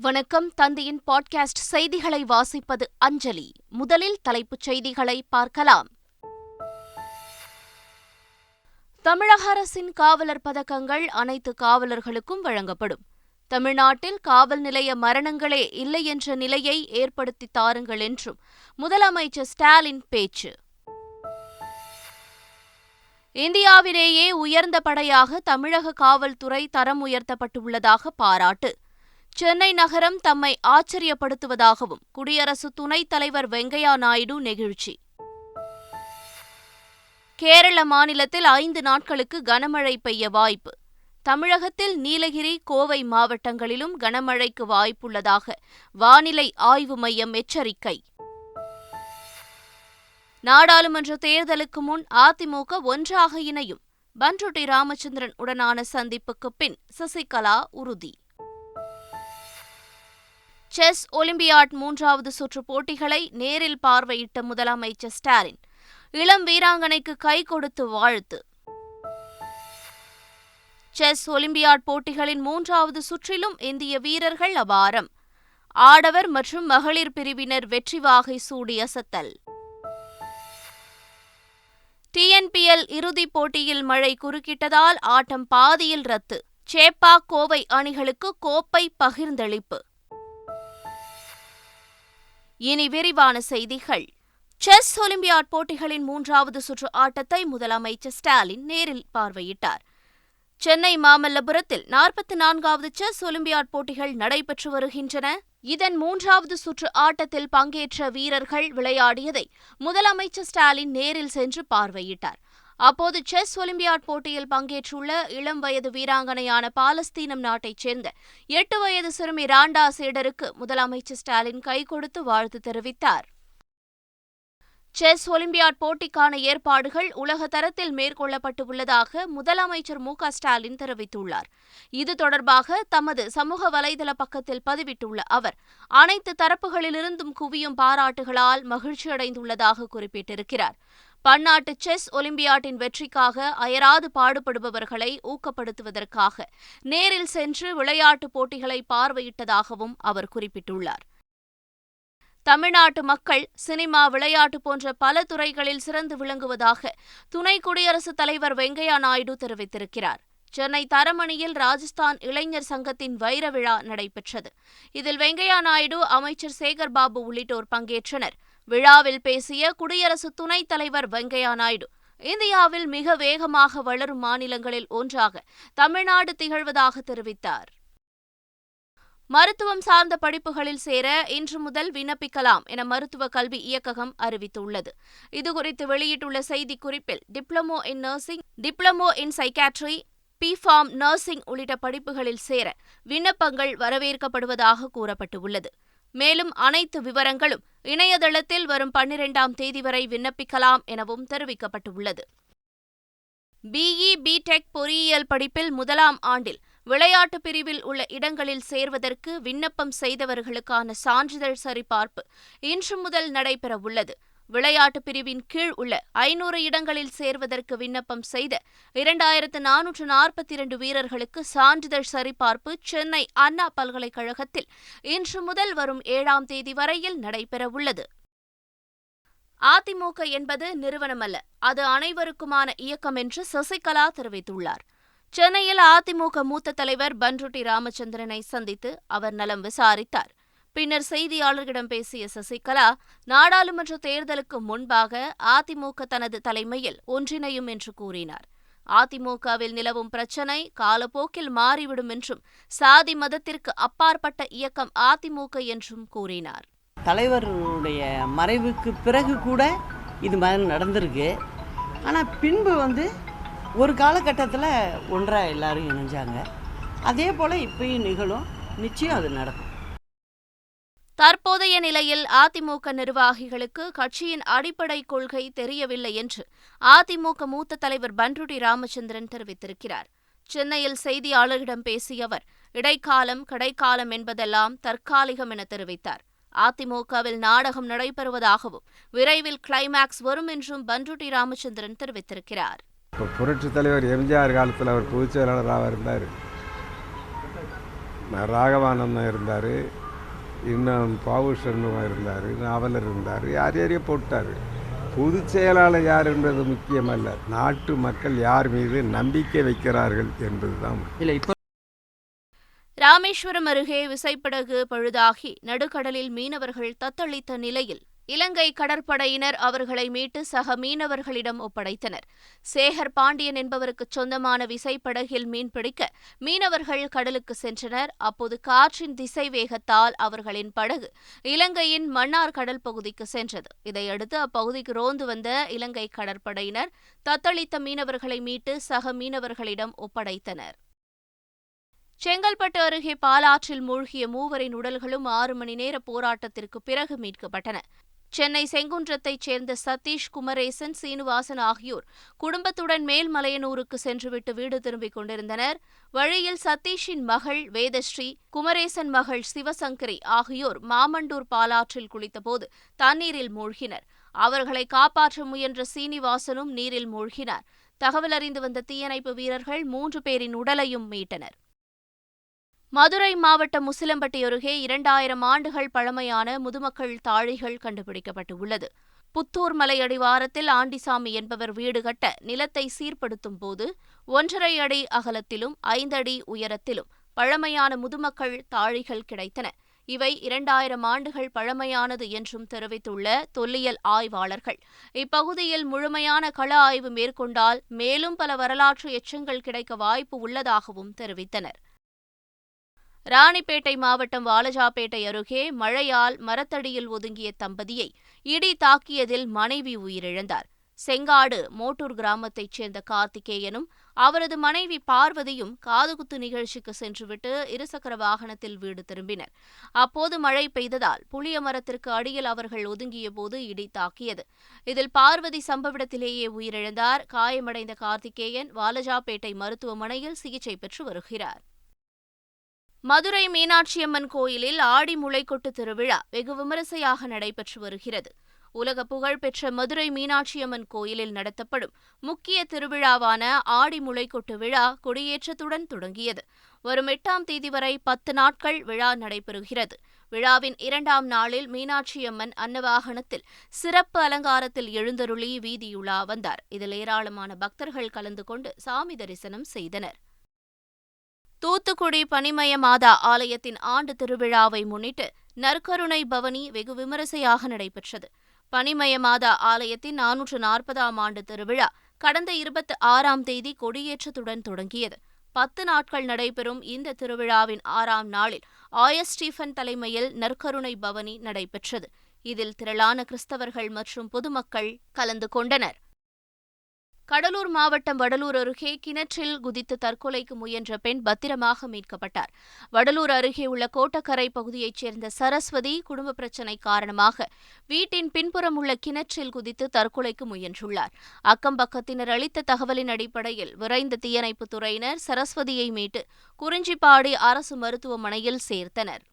வணக்கம். தந்தையின் பாட்காஸ்ட் செய்திகளை வாசிப்பது அஞ்சலி. முதலில் தலைப்புச் செய்திகளை பார்க்கலாம். தமிழக அரசின் காவலர் பதக்கங்கள் அனைத்து காவலர்களுக்கும் வழங்கப்படும். தமிழ்நாட்டில் காவல் நிலைய மரணங்களே இல்லை என்ற நிலையை ஏற்படுத்தி தாருங்கள் என்றும் முதலமைச்சர் ஸ்டாலின் பேச்சு. இந்தியாவிலேயே உயர்ந்த படையாக தமிழக காவல்துறை தரம் உயர்த்தப்பட்டுள்ளதாக பாராட்டு. சென்னை நகரம் தம்மை ஆச்சரியப்படுத்துவதாகவும் குடியரசு துணைத் தலைவர் வெங்கையா நாயுடு நெகிழ்ச்சி. கேரள மாநிலத்தில் ஐந்து நாட்களுக்கு கனமழை பெய்ய வாய்ப்பு. தமிழகத்தில் நீலகிரி கோவை மாவட்டங்களிலும் கனமழைக்கு வாய்ப்புள்ளதாக வானிலை ஆய்வு மையம் எச்சரிக்கை. நாடாளுமன்ற தேர்தலுக்கு முன் அதிமுக ஒன்றாக இணையும். பன்ருட்டி ராமச்சந்திரன் உடனான சந்திப்புக்கு பின் சசிகலா உறுதி. செஸ் ஒலிம்பியாட் மூன்றாவது சுற்று போட்டிகளை நேரில் பார்வையிட்ட முதலமைச்சர் ஸ்டாலின் இளம் வீராங்கனைக்கு கை கொடுத்து வாழ்த்து. செஸ் ஒலிம்பியாட் போட்டிகளின் மூன்றாவது சுற்றிலும் இந்திய வீரர்கள் அபாரம். ஆடவர் மற்றும் மகளிர் பிரிவினர் வெற்றி வாகை சூடி அசத்தல். டிஎன்பிஎல் இறுதிப் போட்டியில் மழை குறுக்கிட்டதால் ஆட்டம் பாதியில் ரத்து. சேப்பாக் கோவை அணிகளுக்கு கோப்பை பகிர்ந்தளிப்பு. இனி விரிவான செய்திகள். செஸ் ஒலிம்பியாட் போட்டிகளின் மூன்றாவது சுற்று ஆட்டத்தை முதலமைச்சர் ஸ்டாலின் நேரில் பார்வையிட்டார். சென்னை மாமல்லபுரத்தில் நாற்பத்தி நான்காவது செஸ் ஒலிம்பியாட் போட்டிகள் நடைபெற்று வருகின்றன. இதன் மூன்றாவது சுற்று ஆட்டத்தில் பங்கேற்ற வீரர்கள் விளையாடியதை முதலமைச்சர் ஸ்டாலின் நேரில் சென்று பார்வையிட்டார். அப்போது செஸ் ஒலிம்பியாட் போட்டியில் பங்கேற்றுள்ள இளம் வயது வீராங்கனையான பாலஸ்தீனம் நாட்டைச் சேர்ந்த எட்டு வயது சிறுமி ராண்டா சேடருக்கு முதலமைச்சர் ஸ்டாலின் கை கொடுத்து வாழ்த்து தெரிவித்தார். செஸ் ஒலிம்பியாட் போட்டிக்கான ஏற்பாடுகள் உலக தரத்தில் மேற்கொள்ளப்பட்டு உள்ளதாக முதலமைச்சர் மு ஸ்டாலின் தெரிவித்துள்ளார். இது தொடர்பாக தமது சமூக வலைதள பக்கத்தில் பதிவிட்டுள்ள அவர் அனைத்து தரப்புகளிலிருந்தும் குவியும் பாராட்டுகளால் மகிழ்ச்சியடைந்துள்ளதாக குறிப்பிட்டிருக்கிறார். பன்னாட்டு செஸ் ஒலிம்பியாட்டின் வெற்றிக்காக அயராது பாடுபடுபவர்களை ஊக்கப்படுத்துவதற்காக நேரில் சென்று விளையாட்டுப் போட்டிகளை பார்வையிட்டதாகவும் அவர் குறிப்பிட்டுள்ளார். தமிழ்நாட்டு மக்கள் சினிமா விளையாட்டு போன்ற பல துறைகளில் சிறந்து விளங்குவதாக துணை குடியரசுத் தலைவர் வெங்கையா நாயுடு தெரிவித்திருக்கிறார். சென்னை தரமணியில் ராஜஸ்தான் இளைஞர் சங்கத்தின் வைர விழா நடைபெற்றது. இதில் வெங்கையா நாயுடு அமைச்சர் சேகர் பாபு உள்ளிட்டோர் பங்கேற்றனர். விழாவில் பேசிய குடியரசு துணைத் தலைவர் வெங்கையா நாயுடு இந்தியாவில் மிக வேகமாக வளரும் மாநிலங்களில் ஒன்றாக தமிழ்நாடு திகழ்வதாக தெரிவித்தார். மருத்துவம் சார்ந்த படிப்புகளில் சேர இன்று முதல் விண்ணப்பிக்கலாம் என மருத்துவ கல்வி இயக்ககம் அறிவித்துள்ளது. இதுகுறித்து வெளியிட்டுள்ள செய்திக்குறிப்பில் diploma in nursing diploma in psychiatry B Pharm nursing உள்ளிட்ட படிப்புகளில் சேர விண்ணப்பங்கள் வரவேற்கப்படுவதாக கூறப்பட்டுள்ளது. மேலும் அனைத்து விவரங்களும் இணையதளத்தில் வரும் பன்னிரெண்டாம் தேதி வரை விண்ணப்பிக்கலாம் எனவும் தெரிவிக்கப்பட்டுள்ளது. பிஇ பிடெக் பொறியியல் படிப்பில் முதலாம் ஆண்டில் விளையாட்டு பிரிவில் உள்ள இடங்களில் சேர்வதற்கு விண்ணப்பம் செய்தவர்களுக்கான சான்றிதழ் சரிபார்ப்பு இன்று முதல் நடைபெறவுள்ளது. விளையாட்டு பிரிவின் கீழ் உள்ள ஐநூறு இடங்களில் சேர்வதற்கு விண்ணப்பம் செய்த இரண்டாயிரத்து நானூற்று நாற்பத்தி இரண்டு வீரர்களுக்கு சான்றிதழ் சரிபார்ப்பு சென்னை அண்ணா பல்கலைக்கழகத்தில் இன்று முதல் வரும் ஏழாம் தேதி வரையில் நடைபெறவுள்ளது. அதிமுக என்பது நிறுவனமல்ல அது அனைவருக்குமான இயக்கம் என்று சசிகலா தெரிவித்துள்ளார். சென்னையில் அதிமுக மூத்த தலைவர் பன்ருட்டி ராமச்சந்திரனை சந்தித்து அவர் நலம் விசாரித்தார். பின்னர் செய்தியாளர்களிடம் பேசிய சசிகலா நாடாளுமன்ற தேர்தலுக்கு முன்பாக அதிமுக தனது தலைமையில் ஒன்றிணையும் என்று கூறினார். அதிமுகவில் நிலவும் பிரச்சினை காலப்போக்கில் மாறிவிடும் என்றும் சாதி மதத்திற்கு அப்பாற்பட்ட இயக்கம் அதிமுக என்றும் கூறினார். தலைவருடைய மறைவுக்கு பிறகு கூட இது மாதிரி நடந்திருக்கு. ஆனால் பின்பு வந்து ஒரு காலகட்டத்தில் ஒன்றாக எல்லாரும் இணைஞ்சாங்க. அதே போல் இப்பயும் நிகழும். நிச்சயம் அது நடக்கும். தற்போதைய நிலையில் அதிமுக நிர்வாகிகளுக்கு கட்சியின் அடிப்படை கொள்கை தெரியவில்லை என்று அதிமுக மூத்த தலைவர் பன்ருடி ராமச்சந்திரன் தெரிவித்திருக்கிறார். சென்னையில் செய்தியாளர்களிடம் பேசிய அவர் இடைக்காலம் கடைக்காலம் என்பதெல்லாம் தற்காலிகம் என தெரிவித்தார். அதிமுகவில் நாடகம் நடைபெறுவதாகவும் விரைவில் கிளைமேக்ஸ் வரும் என்றும் பன்ருட்டி ராமச்சந்திரன் தெரிவித்திருக்கிறார். புரட்சி தலைவர் எம்ஜிஆர் காலத்தில் அவர் பொதுச் செயலாளராக இருந்தார். ராகவானந்தம் இருந்தார். இன்னும் பாவுஷன்னும் இருந்தார் நாவலர் இருந்தார் யார் யாரையோ போட்டார் பொதுச் செயலாளர் யாருன்றது முக்கியமல்ல நாட்டு மக்கள் யார் மீது நம்பிக்கை வைக்கிறார்கள் என்பதுதான். இல்லை இப்போ ராமேஸ்வரம் அருகே விசைப்படகு பழுதாகி நடுக்கடலில் மீனவர்கள் தத்தளித்த நிலையில் இலங்கை கடற்படையினர் அவர்களை மீட்டு சக மீனவர்களிடம் ஒப்படைத்தனர். சேகர் பாண்டியன் என்பவருக்கு சொந்தமான விசைப்படகில் மீன்பிடிக்க மீனவர்கள் கடலுக்கு சென்றனர். அப்போது காற்றின் திசை வேகத்தால் அவர்களின் படகு இலங்கையின் மன்னார் கடல் பகுதிக்கு சென்றது. இதையடுத்து அப்பகுதிக்கு ரோந்து வந்த இலங்கை கடற்படையினர் தத்தளித்த மீனவர்களை மீட்டு சக மீனவர்களிடம் ஒப்படைத்தனர். செங்கல்பட்டு அருகே பாலாற்றில் மூழ்கிய மூவரின் உடல்களும் ஆறு மணி நேர போராட்டத்திற்கு பிறகு மீட்கப்பட்டன. சென்னை செங்குன்றத்தைச் சேர்ந்த சதீஷ் குமரேசன் சீனிவாசன் ஆகியோர் குடும்பத்துடன் மேல்மலையனூருக்கு சென்றுவிட்டு வீடு திரும்பிக் கொண்டிருந்தனர். வழியில் சதீஷின் மகள் வேதஸ்ரீ குமரேசன் மகள் சிவசங்கரி ஆகியோர் மாமண்டூர் பாலாற்றில் குளித்தபோது தண்ணீரில் மூழ்கினர். அவர்களை காப்பாற்ற முயன்ற சீனிவாசனும் நீரில் மூழ்கினார். தகவல் அறிந்து வந்த தீயணைப்பு வீரர்கள் மூன்று பேரின் உடலையும் மீட்டனர். மதுரை மாவட்டம் முசிலம்பட்டி அருகே இரண்டாயிரம் ஆண்டுகள் பழமையான முதுமக்கள் தாழிகள் கண்டுபிடிக்கப்பட்டுள்ளது. புத்தூர் மலை அடிவாரத்தில் ஆண்டிசாமி என்பவர் வீடு கட்ட நிலத்தை சீர்படுத்தும் போது ஒன்றரை அடி அகலத்திலும் ஐந்தடி உயரத்திலும் பழமையான முதுமக்கள் தாழிகள் கிடைத்தன. இவை இரண்டாயிரம் ஆண்டுகள் பழமையானது என்றும் தெரிவித்துள்ள தொல்லியல் ஆய்வாளர்கள். இப்பகுதியில் முழுமையான கள ஆய்வு மேற்கொண்டால் மேலும் பல வரலாற்று எச்சங்கள் கிடைக்க வாய்ப்பு உள்ளதாகவும் தெரிவித்தனர். ராணிப்பேட்டை மாவட்டம் வாலஜாப்பேட்டை அருகே மழையால் மரத்தடியில் ஒதுங்கிய தம்பதியை இடி தாக்கியதில் மனைவி உயிரிழந்தார். செங்காடு மோட்டூர் கிராமத்தைச் சேர்ந்த கார்த்திகேயனும் அவரது மனைவி பார்வதியும் காதுகுத்து நிகழ்ச்சிக்கு சென்றுவிட்டு இருசக்கர வாகனத்தில் வீடு திரும்பினர். அப்போது மழை பெய்ததால் புளிய மரத்திற்கு அடியில் அவர்கள் ஒதுங்கிய போது இடி தாக்கியது. இதில் பார்வதி சம்பவிடத்திலேயே உயிரிழந்தார். காயமடைந்த கார்த்திகேயன் வாலஜாப்பேட்டை மருத்துவமனையில் சிகிச்சை பெற்று வருகிறார். மதுரை மீனாட்சியம்மன் கோயிலில் ஆடி முளைக்கொட்டு திருவிழா வெகு விமரிசையாக நடைபெற்று வருகிறது. உலக புகழ்பெற்ற மதுரை மீனாட்சியம்மன் கோயிலில் நடத்தப்படும் முக்கிய திருவிழாவான ஆடி முளைக்கொட்டு விழா கொடியேற்றத்துடன் தொடங்கியது. வரும் எட்டாம் தேதி வரை பத்து நாட்கள் விழா நடைபெறுகிறது. விழாவின் இரண்டாம் நாளில் மீனாட்சியம்மன் அன்னவாகனத்தில் சிறப்பு அலங்காரத்தில் எழுந்தருளி வீதியுலா வந்தார். இதில் ஏராளமான பக்தர்கள் கலந்து கொண்டு சாமி தரிசனம் செய்தனர். தூத்துக்குடி பனிமய மாதா ஆலயத்தின் ஆண்டு திருவிழாவை முன்னிட்டு நற்கருணை பவனி வெகு விமரிசையாக நடைபெற்றது. பனிமய மாதா ஆலயத்தின் நானூற்று நாற்பதாம் ஆண்டு திருவிழா கடந்த இருபத்தி ஆறாம் தேதி கொடியேற்றத்துடன் தொடங்கியது. பத்து நாட்கள் நடைபெறும் இந்த திருவிழாவின் ஆறாம் நாளில் ஆயஸ் ஸ்டீஃபன் தலைமையில் நற்கருணை பவனி நடைபெற்றது. இதில் திரளான கிறிஸ்தவர்கள் மற்றும் பொதுமக்கள் கலந்து கொண்டனர். கடலூர் மாவட்டம் வடலூர் அருகே கிணற்றில் குதித்து தற்கொலைக்கு முயன்ற பெண் பத்திரமாக மீட்கப்பட்டார். வடலூர் அருகே உள்ள கோட்டக்கரை பகுதியைச் சேர்ந்த சரஸ்வதி குடும்ப பிரச்சினை காரணமாக வீட்டின் பின்புறம் உள்ள கிணற்றில் குதித்து தற்கொலைக்கு முயன்றுள்ளார். அக்கம்பக்கத்தினர் அளித்த தகவலின் அடிப்படையில் விரைந்த தீயணைப்புத் துறையினர் சரஸ்வதியை மீட்டு குறிஞ்சிப்பாடி அரசு மருத்துவமனையில் சேர்த்தனர்.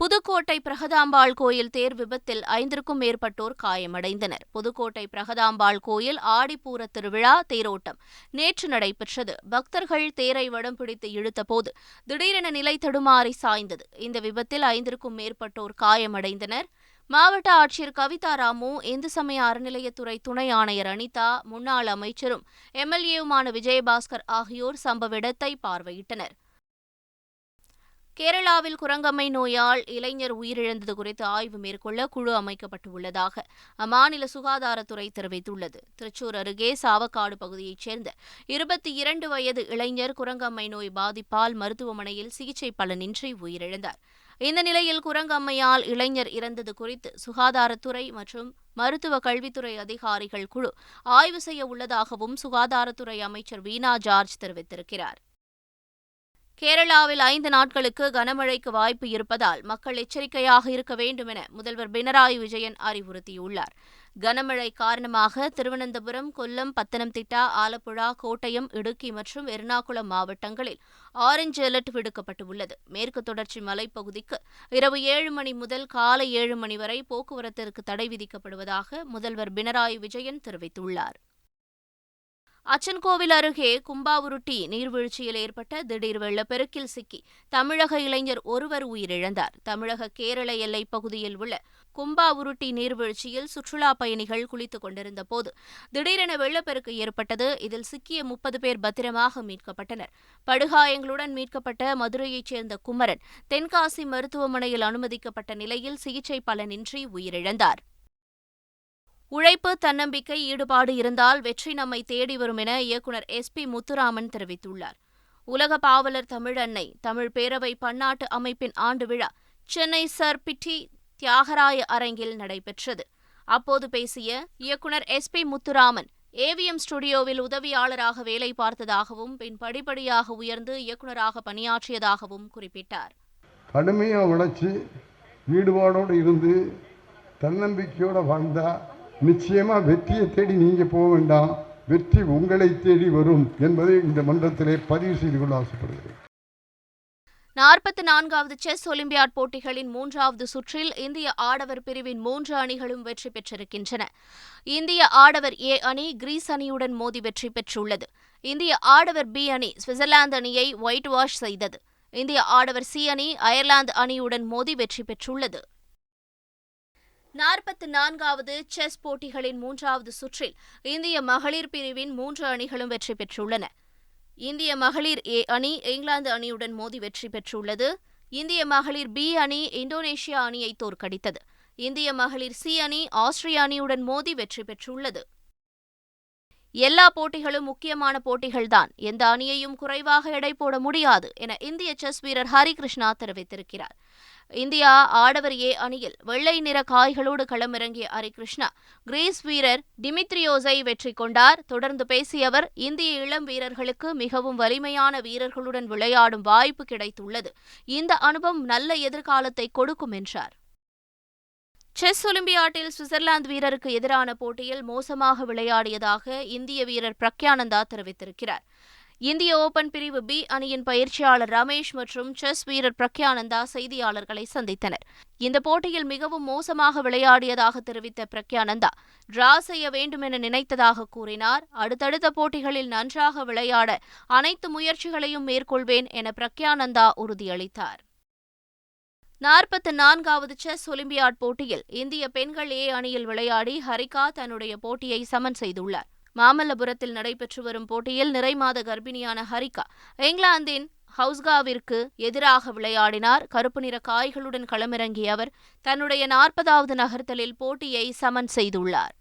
புதுக்கோட்டை பிரகதாம்பாள் கோயில் தேர் விபத்தில் ஐந்திற்கும் மேற்பட்டோர் காயமடைந்தனர். புதுக்கோட்டை பிரகதாம்பாள் கோயில் ஆடிப்பூர திருவிழா தேரோட்டம். நேற்று நடைபெற்றது. பக்தர்கள் தேரை வடம் பிடித்து இழுத்தபோது திடீரென நிலை தடுமாறி சாய்ந்தது. இந்த விபத்தில் ஐந்திற்கும் மேற்பட்டோர் காயமடைந்தனர். மாவட்ட ஆட்சியர் கவிதா ராமு இந்து சமய அறநிலையத்துறை துணை ஆணையர் அனிதா முன்னாள் அமைச்சரும் எம்எல்ஏவுமான விஜயபாஸ்கர் ஆகியோர் சம்பவ இடத்தை பார்வையிட்டனர். கேரளாவில் குரங்கம்மை நோயால் இளைஞர் உயிரிழந்தது குறித்து ஆய்வு மேற்கொள்ள குழு அமைக்கப்பட்டுள்ளதாக அம்மாநில சுகாதாரத்துறை தெரிவித்துள்ளது. திருச்சூர் அருகே சாவக்காடு பகுதியைச் சேர்ந்த இருபத்தி இரண்டு வயது இளைஞர் குரங்கம்மை நோய் பாதிப்பால் மருத்துவமனையில் சிகிச்சை பலனின்றி உயிரிழந்தார். இந்த நிலையில் குரங்கம்மையால் இளைஞர் இறந்தது குறித்து சுகாதாரத்துறை மற்றும் மருத்துவ கல்வித்துறை அதிகாரிகள் குழு ஆய்வு செய்ய உள்ளதாகவும் சுகாதாரத்துறை அமைச்சர் வீணா ஜார்ஜ் தெரிவித்திருக்கிறார். கேரளாவில் ஐந்து நாட்களுக்கு கனமழைக்கு வாய்ப்பு இருப்பதால் மக்கள் எச்சரிக்கையாக இருக்க வேண்டும் என முதல்வர் பினராயி விஜயன் அறிவுறுத்தியுள்ளார். கனமழை காரணமாக திருவனந்தபுரம் கொல்லம் பத்தனம்திட்டா ஆலப்புழா கோட்டயம் இடுக்கி மற்றும் எர்ணாகுளம் மாவட்டங்களில் ஆரஞ்சு அலர்ட் விடுக்கப்பட்டுள்ளது. மேற்கு தொடர்ச்சி மலைப்பகுதிக்கு இரவு ஏழு மணி முதல் காலை ஏழு மணி வரை போக்குவரத்திற்கு தடை விதிக்கப்படுவதாக முதல்வர் பினராயி விஜயன் தெரிவித்துள்ளார். அச்சன்கோவில் அருகே கும்பாவுருட்டி நீர்வீழ்ச்சியில் ஏற்பட்ட திடீர் வெள்ளப்பெருக்கில் சிக்கி தமிழக இளைஞர் ஒருவர் உயிரிழந்தார். தமிழக கேரள எல்லைப் பகுதியில் உள்ள கும்பாவுருட்டி நீர்வீழ்ச்சியில் சுற்றுலா பயணிகள் குளித்துக் கொண்டிருந்த போது திடீரென வெள்ளப்பெருக்கு ஏற்பட்டது. இதில் சிக்கிய முப்பது பேர் பத்திரமாக மீட்கப்பட்டனர். படுகாயங்களுடன் மீட்கப்பட்ட மதுரையைச் சேர்ந்த குமரன் தென்காசி மருத்துவமனையில் அனுமதிக்கப்பட்ட நிலையில் சிகிச்சை பலனின்றி உயிரிழந்தார். உழைப்பு தன்னம்பிக்கை ஈடுபாடு இருந்தால் வெற்றி நம்மை தேடி வரும் என இயக்குநர் எஸ். பி. முத்துராமன் தெரிவித்துள்ளார். உலக பாவலர் தமிழ் அன்னை தமிழ் பேரவை பன்னாட்டு அமைப்பின் ஆண்டு விழா சென்னை சர் பிட்டி தியாகராய அரங்கில் நடைபெற்றது. அப்போது பேசிய இயக்குநர் எஸ். பி. முத்துராமன் ஏவிஎம் ஸ்டுடியோவில் உதவியாளராக வேலை பார்த்ததாகவும் பின் படிப்படியாக உயர்ந்து இயக்குநராக பணியாற்றியதாகவும் குறிப்பிட்டார். கடுமையாக உழைச்சி ஈடுபாடோடு இருந்து தன்னம்பிக்கையோடு வாழ்ந்தால் நிச்சயமாக வெற்றியை தேடி நீங்கள் போக வேண்டாம். வெற்றி உங்களை தேடி வரும் என்பதை இந்த மன்றத்திலே பதிவு செய்து கொள்ள ஆசைப்படுகிறேன். நாற்பத்தி நான்காவது செஸ் ஒலிம்பியாட் போட்டிகளின் மூன்றாவது சுற்றில் இந்திய ஆடவர் பிரிவின் மூன்று அணிகளும் வெற்றி பெற்றிருக்கின்றன. இந்திய ஆடவர் ஏ அணி கிரீஸ் அணியுடன் மோதி வெற்றி பெற்றுள்ளது. இந்திய ஆடவர் பி அணி சுவிட்சர்லாந்து அணியை ஒயிட் வாஷ் செய்தது. இந்திய ஆடவர் சி அணி அயர்லாந்து அணியுடன் மோதி வெற்றி பெற்றுள்ளது. நாற்பத்தி நான்காவது செஸ் போட்டிகளின் மூன்றாவது சுற்றில் இந்திய மகளிர் பிரிவின் மூன்று அணிகளும் வெற்றி பெற்றுள்ளன. இந்திய மகளிர் ஏ அணி இங்கிலாந்து அணியுடன் மோதி வெற்றி பெற்றுள்ளது. இந்திய மகளிர் பி அணி இந்தோனேஷியா அணியை தோற்கடித்தது. இந்திய மகளிர் சி அணி ஆஸ்திரிய அணியுடன் மோதி வெற்றி பெற்றுள்ளது. எல்லா போட்டிகளும் முக்கியமான போட்டிகள்தான். எந்த அணியையும் குறைவாக எடை போட முடியாது என இந்திய செஸ் வீரர் ஹரிகிருஷ்ணா தெரிவித்திருக்கிறார். இந்தியா ஆடவர் ஏ அணியில் வெள்ளை நிற காய்களோடு களமிறங்கிய ஹரிகிருஷ்ணா கிரீஸ் வீரர் டிமித்ரியோஸை வெற்றி கொண்டார். தொடர்ந்து பேசிய அவர் இந்திய இளம் வீரர்களுக்கு மிகவும் வலிமையான வீரர்களுடன் விளையாடும் வாய்ப்பு கிடைத்துள்ளது. இந்த அனுபவம் நல்ல எதிர்காலத்தை கொடுக்கும் என்றார். செஸ் ஒலிம்பியாட்டில் சுவிட்சர்லாந்து வீரருக்கு எதிரான போட்டியில் மோசமாக விளையாடியதாக இந்திய வீரர் பிரக்யானந்தா தெரிவித்திருக்கிறார். இந்திய ஓபன் பிரிவு பி அணியின் பயிற்சியாளர் ரமேஷ் மற்றும் செஸ் வீரர் பிரக்யானந்தா செய்தியாளர்களை சந்தித்தனர். இந்த போட்டியில் மிகவும் மோசமாக விளையாடியதாக தெரிவித்த பிரக்யானந்தா டிரா செய்ய வேண்டும் என நினைத்ததாக கூறினார். அடுத்தடுத்த போட்டிகளில் நன்றாக விளையாட அனைத்து முயற்சிகளையும் மேற்கொள்வேன் என பிரக்யானந்தா உறுதியளித்தார். நாற்பத்தி நான்காவது செஸ் ஒலிம்பியாட் போட்டியில் இந்திய பெண்கள் ஏ அணியில் விளையாடி ஹரிகா தன்னுடைய போட்டியை சமன் செய்துள்ளார். மாமல்லபுரத்தில் நடைபெற்று வரும் போட்டியில் நிறைமாத கர்ப்பிணியான ஹரிகா இங்கிலாந்தின் ஹவுஸ்காவிற்கு எதிராக விளையாடினார். கருப்பு நிற காய்களுடன் களமிறங்கிய அவர் தன்னுடைய நாற்பதாவது நகர்த்தலில் போட்டியை சமன் செய்துள்ளார்.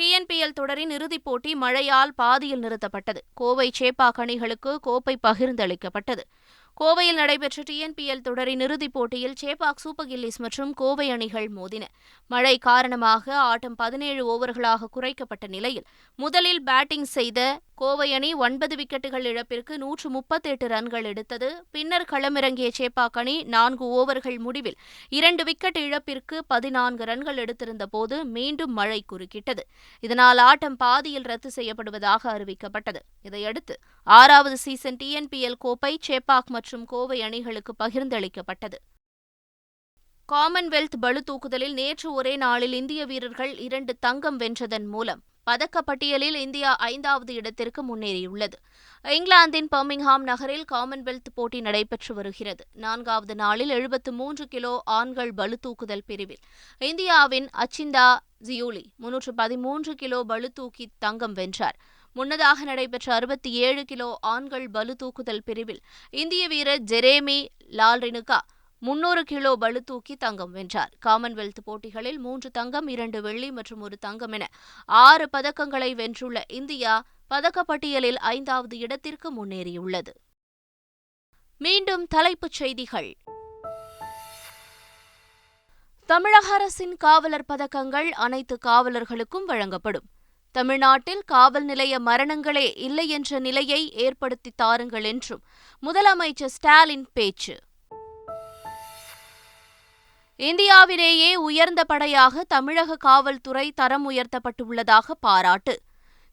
டிஎன்பிஎல் தொடரின் இறுதிப் போட்டி மழையால் பாதியில் நிறுத்தப்பட்டது. கோவை சேப்பாக் அணிகளுக்கு கோப்பை பகிர்ந்தளிக்கப்பட்டது. கோவையில் நடைபெற்ற டிஎன்பிஎல் தொடரின் இறுதிப் போட்டியில் சேப்பாக் சூப்பர் கில்லிஸ் மற்றும் கோவை அணிகள் மோதின. மழை காரணமாக ஆட்டம் பதினேழு ஓவர்களாக குறைக்கப்பட்ட நிலையில் முதலில் பேட்டிங் செய்த கோவை அணி ஒன்பது விக்கெட்டுகள் இழப்பிற்கு நூற்று முப்பத்தெட்டு ரன்கள் எடுத்தது. பின்னர் களமிறங்கிய சேப்பாக் அணி நான்கு ஓவர்கள் முடிவில் இரண்டு விக்கெட் இழப்பிற்கு பதினான்கு ரன்கள் எடுத்திருந்த போது மீண்டும் மழை குறுக்கிட்டது. இதனால் ஆட்டம் பாதியில் ரத்து செய்யப்படுவதாக அறிவிக்கப்பட்டது. இதையடுத்து ஆறாவது சீசன் டிஎன்பிஎல் கோப்பை சேப்பாக் மற்றும் கோவை அணிகளுக்கு பகிர்ந்தளிக்கப்பட்டது. காமன்வெல்த் பளு தூக்குதலில் நேற்று ஒரே நாளில் இந்திய வீரர்கள் இரண்டு தங்கம் வென்றதன் மூலம் பதக்கப்பட்டியலில் இந்தியா ஐந்தாவது இடத்திற்கு முன்னேறியுள்ளது. இங்கிலாந்தின் பர்மிங்ஹாம் நகரில் காமன்வெல்த் போட்டி நடைபெற்று வருகிறது. நான்காவது நாளில் எழுபத்து மூன்று கிலோ ஆண்கள் பளு தூக்குதல் பிரிவில். இந்தியாவின் அச்சிந்தா ஜியூலி முன்னூற்று பதிமூன்று கிலோ பளு தூக்கி தங்கம் வென்றார். முன்னதாக நடைபெற்ற அறுபத்தி ஏழு கிலோ ஆண்கள் பளு தூக்குதல் பிரிவில் இந்திய வீரர் ஜெரேமி லால்ரினுகா முன்னூறு கிலோ பளு தூக்கி தங்கம் வென்றார். காமன்வெல்த் போட்டிகளில் மூன்று தங்கம் இரண்டு வெள்ளி மற்றும் ஒரு தங்கம் என ஆறு பதக்கங்களை வென்றுள்ள இந்தியா பதக்கப்பட்டியலில் ஐந்தாவது இடத்திற்கு முன்னேறியுள்ளது. மீண்டும் தலைப்புச் செய்திகள். தமிழக அரசின் காவலர் பதக்கங்கள் அனைத்து காவலர்களுக்கும் வழங்கப்படும். தமிழ்நாட்டில் காவல் நிலைய மரணங்களே இல்லை என்ற நிலையை ஏற்படுத்தி தாருங்கள் என்றும் முதலமைச்சர் ஸ்டாலின் பேச்சு. இந்தியாவிலேயே உயர்ந்த படையாக தமிழக காவல்துறை தரம் உயர்த்தப்பட்டுள்ளதாக பாராட்டு.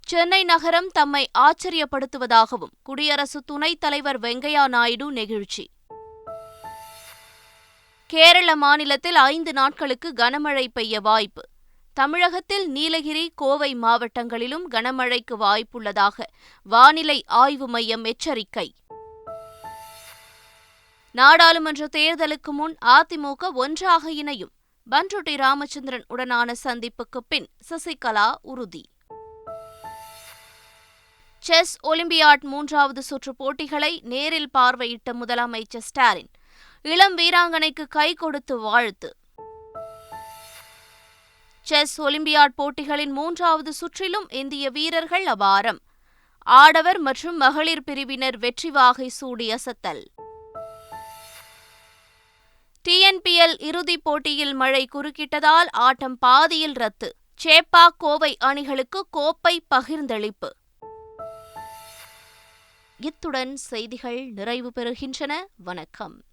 சென்னை நகரம் தம்மை ஆச்சரியப்படுத்துவதாகவும் குடியரசு துணைத் தலைவர் வெங்கையா நாயுடு நெகிழ்ச்சி. கேரள மாநிலத்தில் ஐந்து நாட்களுக்கு கனமழை பெய்ய வாய்ப்பு. தமிழகத்தில் நீலகிரி கோவை மாவட்டங்களிலும் கனமழைக்கு வாய்ப்புள்ளதாக வானிலை ஆய்வு மையம் எச்சரிக்கை. நாடாளுமன்ற தேர்தலுக்கு முன் அதிமுக ஒன்றாக இணையும். பன்ருட்டி ராமச்சந்திரன் உடனான சந்திப்புக்கு பின் சசிகலா உறுதி. செஸ் ஒலிம்பியாட் மூன்றாவது சுற்று போட்டிகளை நேரில் பார்வையிட்ட முதலமைச்சர் ஸ்டாலின் இளம் வீராங்கனைக்கு கை கொடுத்து வாழ்த்து. செஸ் ஒலிம்பியாட் போட்டிகளின் மூன்றாவது சுற்றிலும் இந்திய வீரர்கள் அபாரம். ஆடவர் மற்றும் மகளிர் பிரிவினர் வெற்றி வாகை சூடி அசத்தல். டிஎன்பிஎல் இறுதிப் போட்டியில் மழை குறுக்கிட்டதால் ஆட்டம் பாதியில் ரத்து. சேப்பாக் கோவை அணிகளுக்கு கோப்பை பகிர்ந்தளிப்பு. இத்துடன் செய்திகள் நிறைவு பெறுகின்றன. வணக்கம்.